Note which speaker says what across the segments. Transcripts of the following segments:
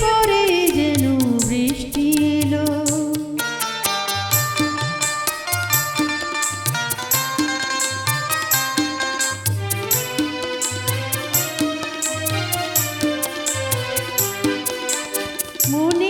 Speaker 1: করে বৃষ্টি মনে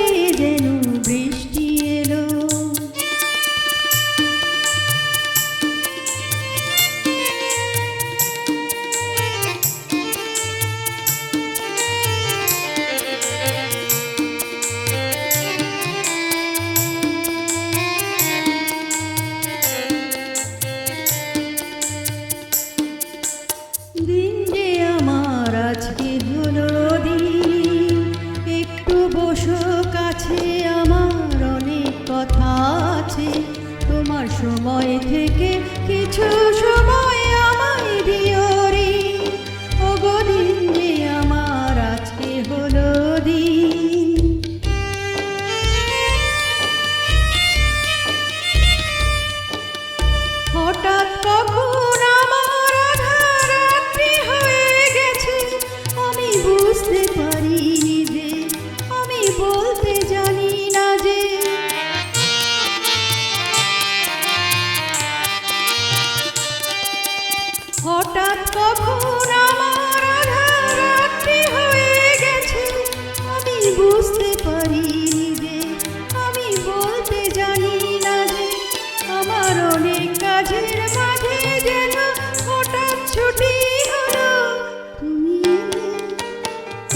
Speaker 1: বসো কাছে আমার অনেক কথা আছে। তোমার সময় থেকে কিছু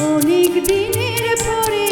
Speaker 1: অনেক দিনের পরে